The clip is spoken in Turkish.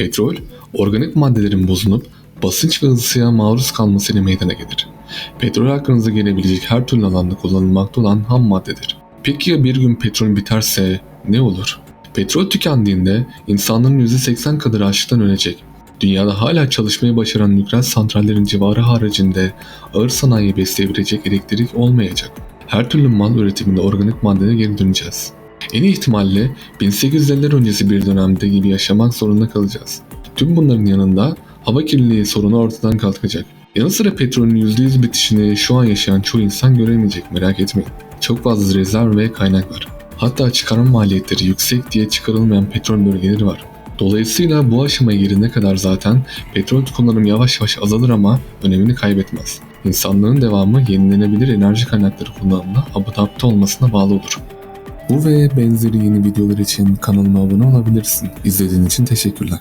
Petrol, organik maddelerin bozulup basınç ve ısıya maruz kalmasıyla meydana gelir. Petrol hakkınıza gelebilecek her türlü alanda kullanılmakta olan ham maddedir. Peki ya bir gün petrol biterse ne olur? Petrol tükendiğinde insanların %80 kadarı açlıktan ölecek. Dünyada hala çalışmayı başaran nükleer santrallerin civarı haricinde ağır sanayi besleyebilecek elektrik olmayacak. Her türlü mal üretiminde organik maddene geri döneceğiz. En ihtimalle 1850'ler öncesi bir dönemde gibi yaşamak zorunda kalacağız. Tüm bunların yanında hava kirliliği sorunu ortadan kalkacak. Yanı sıra petrolün %100 bitişini şu an yaşayan çoğu insan göremeyecek merak etmeyin. Çok fazla rezerv ve kaynak var. Hatta çıkarma maliyetleri yüksek diye çıkarılmayan petrol bölgeleri var. Dolayısıyla bu aşamaya gelene kadar zaten petrol kullanımı yavaş yavaş azalır ama önemini kaybetmez. İnsanlığın devamı yenilenebilir enerji kaynakları kullanımına adapte olmasına bağlı olur. Bu ve benzeri yeni videolar için kanalıma abone olabilirsin. İzlediğin için teşekkürler.